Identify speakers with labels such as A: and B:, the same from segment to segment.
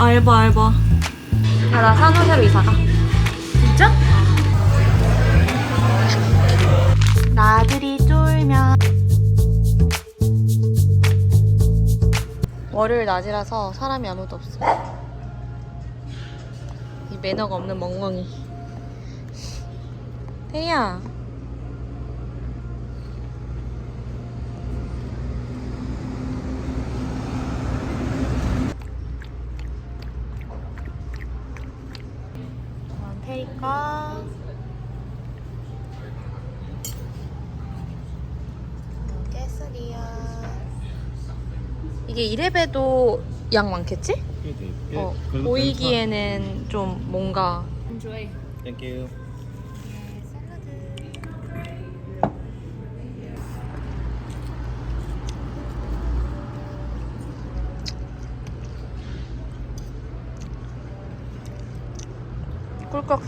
A: 알바 알바. 야나 산호세로 이사가. 진짜? 나들이 쫄면. 월요일 낮이라서 사람이 아무도 없어. 이 매너가 없는 멍멍이. 태희야. 이건 깨스리야. 이게 이래봬도 양 많겠지? 어, 보이기에는 좀 뭔가
B: Thank you.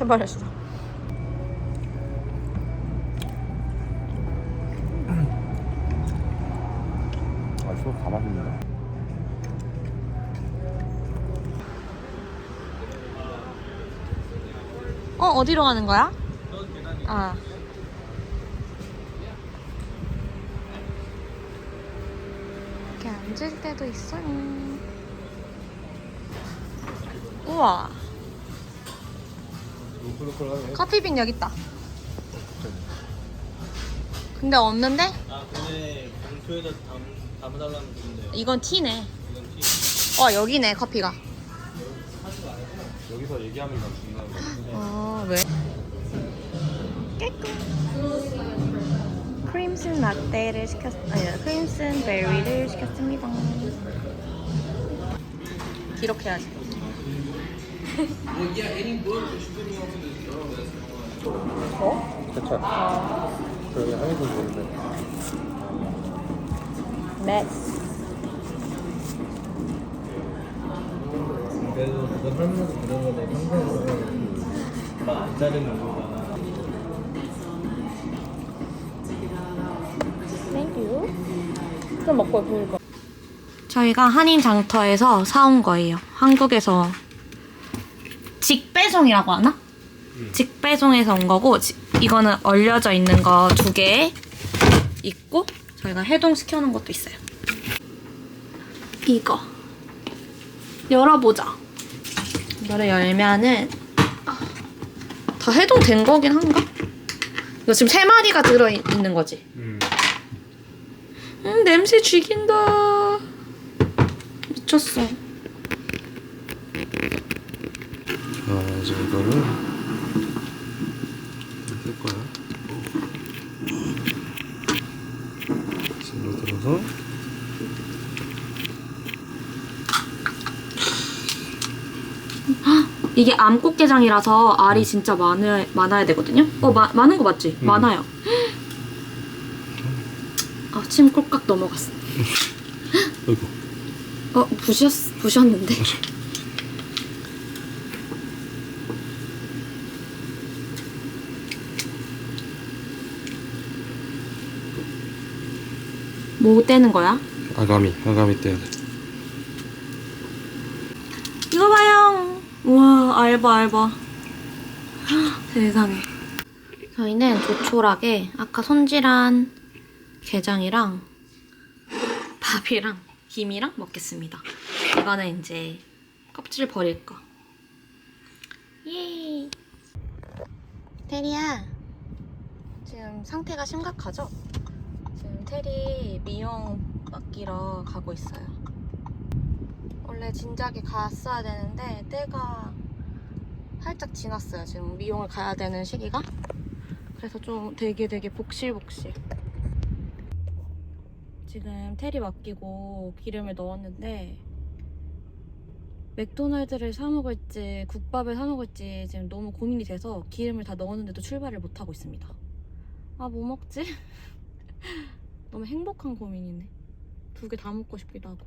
A: 해버렸어.
B: 아, 저거 다 맛있네.
A: 어, 어디로 가는 거야? 아. 이렇게 앉을 때도 있어요. 우와. 커피빈 여기 있다. 근데 없는데?
B: 아, 근데 봉투에다 담, 담아달라는 건데.
A: 이건 티네.
B: 이건 티.
A: 어, 여기네, 커피가.
B: 여기서 얘기하면 난 중요한 거.
A: 어, 왜? 깨끗. 크림슨 라떼를 시켰, 아니, 크림슨 베리를 시켰습니다. 기록해야지. 어?
B: 괜찮아. 저기 한해도 좋은데.
A: 메스.
B: 그래도 그거 설명서 그런 거내 항상 막안 자르는 거잖아.
A: 땡큐. 좀 먹고 보일 거. 저희가 한인 장터에서 사온 거예요. 한국에서 직배송이라고 하나? 직배송에서 온 거고 지- 이거는 얼려져 있는 거 두 개 있고 저희가 해동 시켜 놓은 것도 있어요. 이거 열어보자. 이거를 열면은 아, 다 해동된 거긴 한가? 이거 지금 세 마리가 들어 있는 거지.
B: 음.
A: 음, 냄새 죽인다. 미쳤어.
B: 자, 이거를 할 거야. 손으로 들어서
A: 이게 암꽃게장이라서 알이 진짜 많아, 많아야 되거든요? 어, 마, 많은 거 맞지?
B: 음.
A: 많아요. 아, 침 꼴깍 넘어갔어.
B: 아이고.
A: 어, 부셨, 부셨는데. 뭐 떼는 거야?
B: 아가미, 아가미 떼야 돼.
A: 이거 봐요. 우와 알바 알바. 헉, 세상에. 저희는 조촐하게 아까 손질한 게장이랑 밥이랑 김이랑 먹겠습니다. 이거는 이제 껍질 버릴 거. 예. 테리야. 지금 상태가 심각하죠? 테리 미용 맡기러 가고 있어요. 원래 진작에 갔어야 되는데 때가 살짝 지났어요. 지금 미용을 가야 되는 시기가. 그래서 좀 되게 되게 복실복실. 지금 테리 맡기고 기름을 넣었는데 맥도날드를 사 먹을지 국밥을 사 먹을지 지금 너무 고민이 돼서 기름을 다 넣었는데도 출발을 못 하고 있습니다. 아 뭐 먹지? 너무 행복한 고민이네. 두 개 다 먹고 싶기도 하고.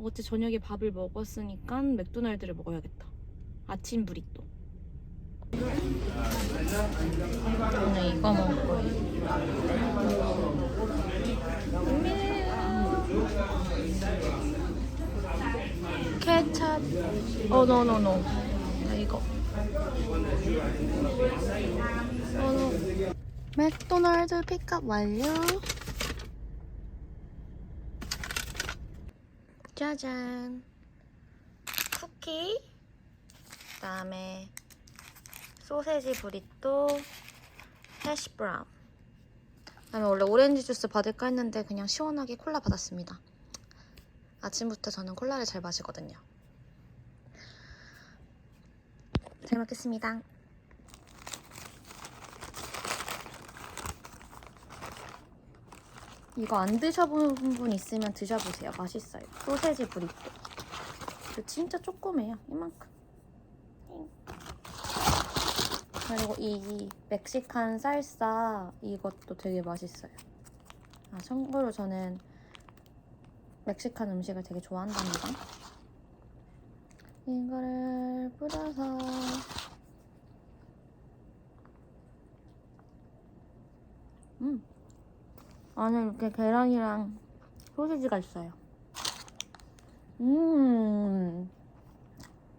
A: 어제 저녁에 밥을 먹었으니까 맥도날드를 먹어야겠다. 아침 브리또. 오늘 이거 먹을 거예요. 어, no, no, no. 나 이거. 맥도날드 픽업 완료. 짜잔. 쿠키. 그다음에 소세지 브리또, 해시 브라운. 그다음에 원래 오렌지 주스 받을까 했는데 그냥 시원하게 콜라 받았습니다. 아침부터 저는 콜라를 잘 마시거든요. 잘 먹겠습니다. 이거 안 드셔본 분 있으면 드셔보세요. 맛있어요. 소세지 브리또. 저 진짜 조그매요. 이만큼. 그리고 이 멕시칸 쌀사 이것도 되게 맛있어요. 아, 참고로 저는 멕시칸 음식을 되게 좋아한답니다. 이거를 뿌려서 안에 이렇게 계란이랑 소시지가 있어요. 음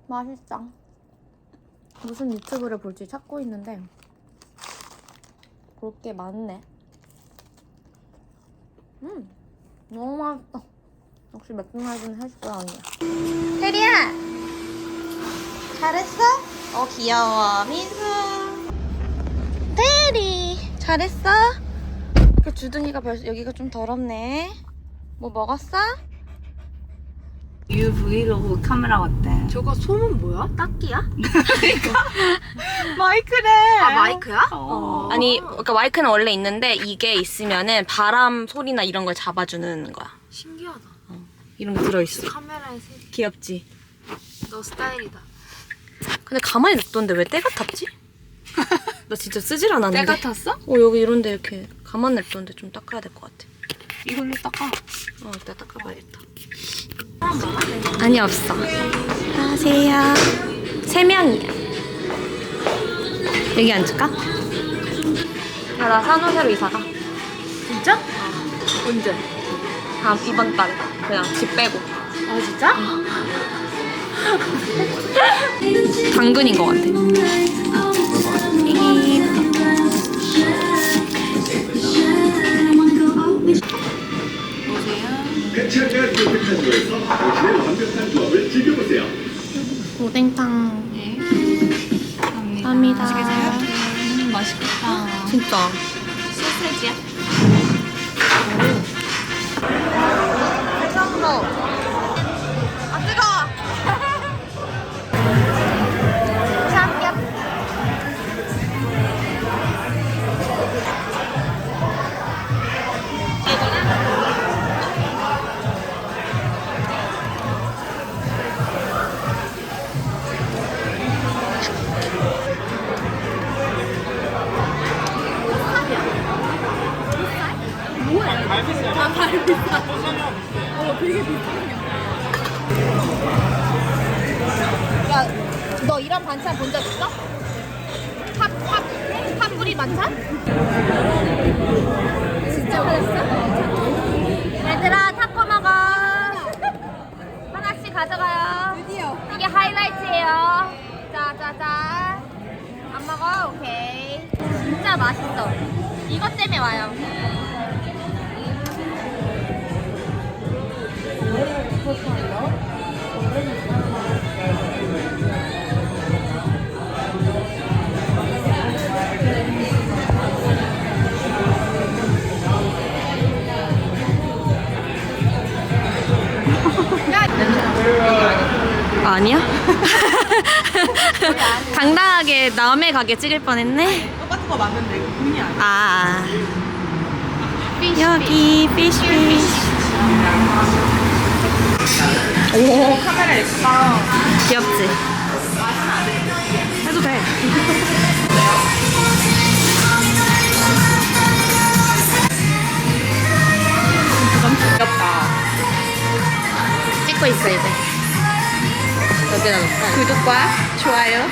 A: 맛있다. 무슨 유튜브를 볼지 찾고 있는데 볼 게 많네. 음 너무 맛있다. 역시 맥도날드는 헬스브라운이야. 테리야 잘했어? 어 귀여워 민수. 테리 잘했어? 그 주둥이가 벌써 여기가 좀 더럽네. 뭐 먹었어?
C: 유 브이로그 카메라 어때?
D: 저거 소문 뭐야?
A: 딱기야?
C: 마이크래.
D: 아 마이크야?
C: 어.
A: 아니, 그러니까 마이크는 원래 있는데 이게 있으면은 바람 소리나 이런 걸 잡아주는 거야.
D: 신기하다.
A: 이런 게 들어있어.
D: 카메라에 새.
A: 귀엽지?
D: 너 스타일이다.
A: 근데 가만히 냅뒀는데 왜 때가 탔지? 나 진짜 쓰질 않았는데.
D: 때가 탔어?
A: 어, 여기 이런데 이렇게 가만히 냅뒀는데 좀 닦아야 될 것 같아.
C: 이걸로 닦아.
A: 어, 이따 닦아봐야겠다. 아니, 없어. 안녕하세요. 세 명이야. 여기 앉을까? 야, 나 산호세로 이사가.
D: 진짜? 언제?
A: 다음, 이번 달에. 그냥 집 빼고.
D: 아 진짜?
A: 당근인 것 같아. 맛 와요. 아니야? 당당하게 남의 가게 찍을 뻔했네.
C: 똑같은 거 맞는데 이거 돈이 아니야.
A: 아. 여기 피쉬 피쉬. 오,
C: 카메라 예쁘다.
A: 귀엽지?
C: 해도 돼. 귀엽다.
A: 찍고 있어 이제. 여기다
C: 구독과 좋아요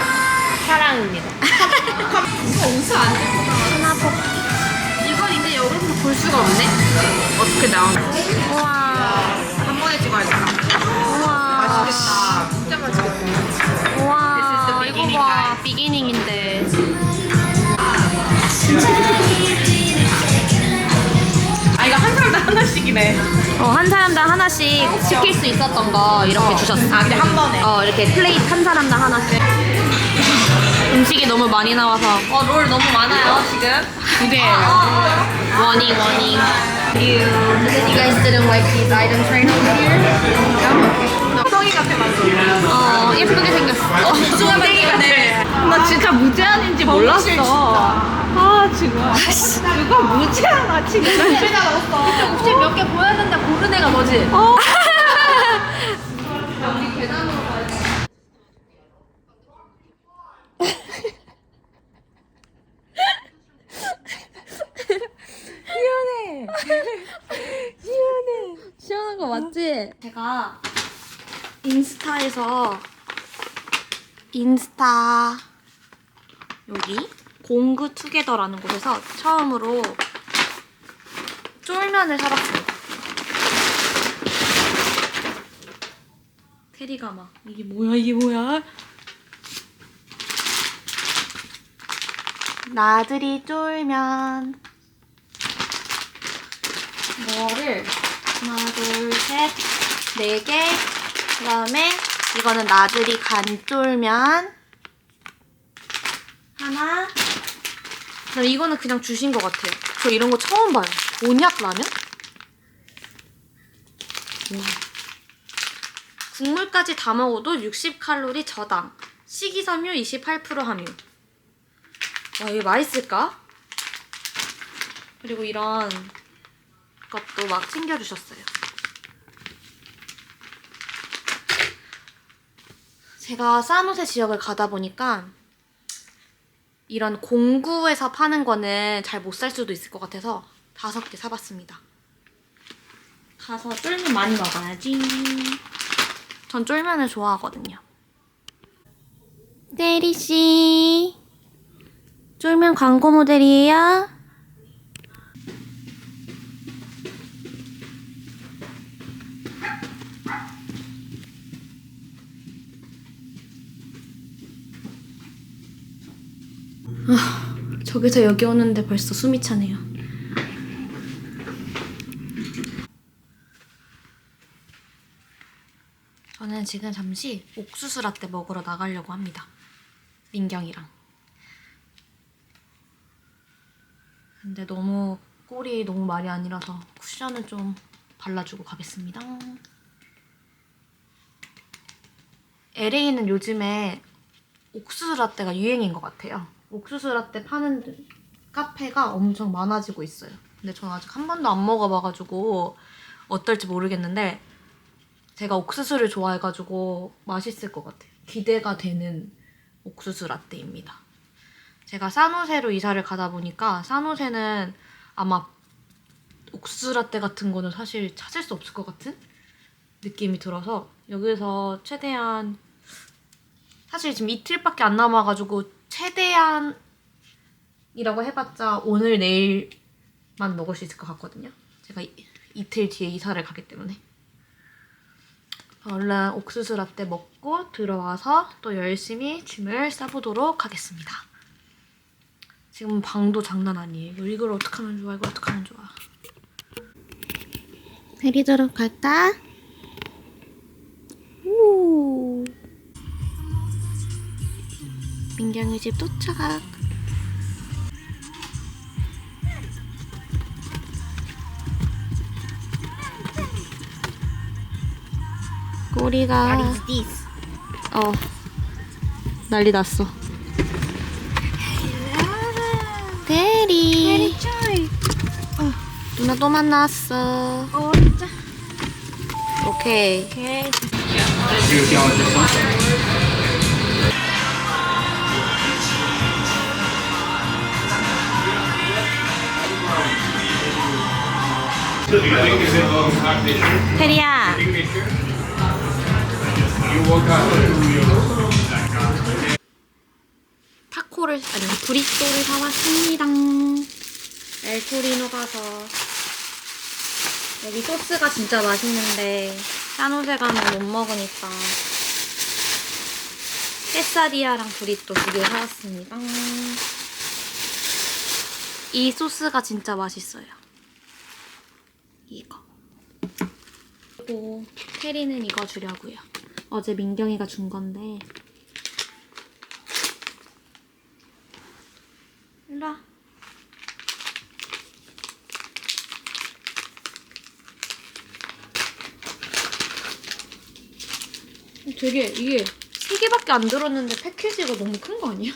D: 사랑입니다. 웃어 안 되고 하나복. 이건 이제 여기서 볼 수가 없네. 어떻게 나오는지.
A: 우와.
D: 한 번에 찍어야겠다.
A: 우와.
D: 맛있겠다. 진짜 맛있겠다. 우와. 이거 봐. 비기닝인데. 진짜.
A: 어, 한 사람당 하나씩 시킬 수 있었던 거 이렇게 주셨어.
C: 아, 근데 한 번에.
A: 어, 이렇게 플레이트 한 사람당 하나씩. 음식이 너무 많이 나와서. 어, 롤 너무 많아요, 지금.
C: 두 개.
A: 원이, 원이. You. You guys didn't like these items right over here?
C: 엉덩이 같아 맞죠?
A: 어, 예쁘게 생겼어.
C: 엉덩이 같아. 나 진짜 무제한인지 몰랐어. 아 지금. 누가 무제한아 지금. 몇개나 넣었어.
A: 혹시 몇 개 보였는데 고른 애가 너지?
C: 어.
A: 시원한 거 맞지? 제가 인스타에서 인스타 여기 공구 투게더라는 곳에서 처음으로 쫄면을 사봤어요. 테리가 막 이게 뭐야 이게 뭐야? 나들이 쫄면 이거를 하나, 둘, 셋, 네 개. 그 다음에 이거는 나들이 간쫄면. 하나. 그 다음에 이거는 그냥 주신 것 같아요. 저 이런 거 처음 봐요. 곤약 라면? 와. 국물까지 다 먹어도 60칼로리 저당. 식이섬유 28% 함유. 와, 이게 맛있을까? 그리고 이런 것도 막 챙겨주셨어요. 제가 사노세 지역을 가다 보니까 이런 공구에서 파는 거는 잘 못 살 수도 있을 것 같아서 다섯 개 사봤습니다. 가서 쫄면 많이 먹어야지. 전 쫄면을 좋아하거든요. 대리 씨. 쫄면 광고 모델이에요? 저기서 여기 오는데 벌써 숨이 차네요. 저는 지금 잠시 옥수수 라떼 먹으러 나가려고 합니다. 민경이랑. 근데 너무 꼴이 너무 말이 아니라서 쿠션을 좀 발라주고 가겠습니다. LA는 요즘에 옥수수 라떼가 유행인 것 같아요. 옥수수 라떼 파는 카페가 엄청 많아지고 있어요. 근데 저는 아직 한 번도 안 먹어봐가지고 어떨지 모르겠는데 제가 옥수수를 좋아해가지고 맛있을 것 같아요. 기대가 되는 옥수수 라떼입니다. 제가 사노세로 이사를 가다 보니까 사노세는 아마 옥수수 라떼 같은 거는 사실 찾을 수 없을 것 같은 느낌이 들어서 여기서 최대한 사실 지금 이틀밖에 안 남아가지고 최대한이라고 해봤자 오늘 내일만 먹을 수 있을 것 같거든요. 제가 이, 이틀 뒤에 이사를 가기 때문에 얼른 옥수수 라떼 먹고 들어와서 또 열심히 짐을 싸보도록 하겠습니다. 지금 방도 장난 아니에요. 이걸 어떻게 하면 좋아? 이걸 어떻게 하면 좋아? 내리도록 갈까? 오. 민경이 집 도착. 꼬리가 어 난리 났어. 대리. 어, 누나 또 만났어. 오케이. 테리야. 타코를 아니 브리또를 사왔습니다. 엘토리노 가서 여기 소스가 진짜 맛있는데 산호세 가면 못 먹으니까 깨사디아랑 브리또 두 개 사왔습니다. 이 소스가 진짜 맛있어요. 이거. 그리고 테리는 이거 주려고요. 어제 민경이가 준 건데. 일로 와. 되게 이게 세 개밖에 안 들었는데 패키지가 너무 큰 거 아니야?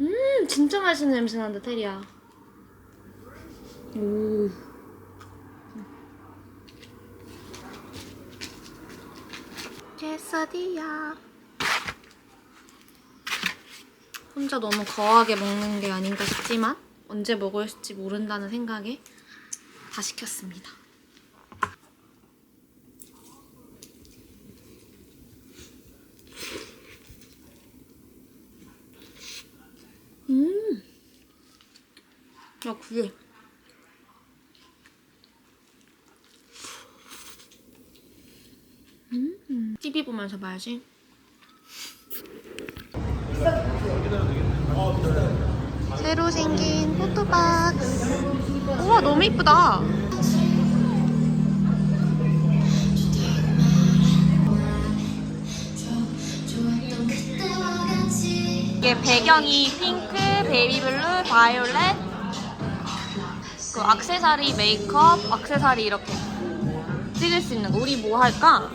A: 음 진짜 맛있는 냄새 난다 테리야. 오. 케사디야. 혼자 너무 거하게 먹는 게 아닌가 싶지만 언제 먹을지 모른다는 생각에 다 시켰습니다. 음. 야, 그게. 음. TV 보면서 봐야지. 새로 생긴 포토박스. 우와, 너무 이쁘다. 이게 배경이 핑크, 베이비블루, 바이올렛, 그 악세사리, 메이크업, 악세사리 이렇게 찍을 수 있는 거. 우리 뭐 할까?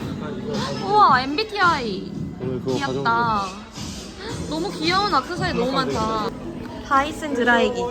A: 우와, MBTI.
B: 오늘 그거
A: 귀엽다. 너무 귀여운 악세사리 너무 많다. 다이슨 드라이기.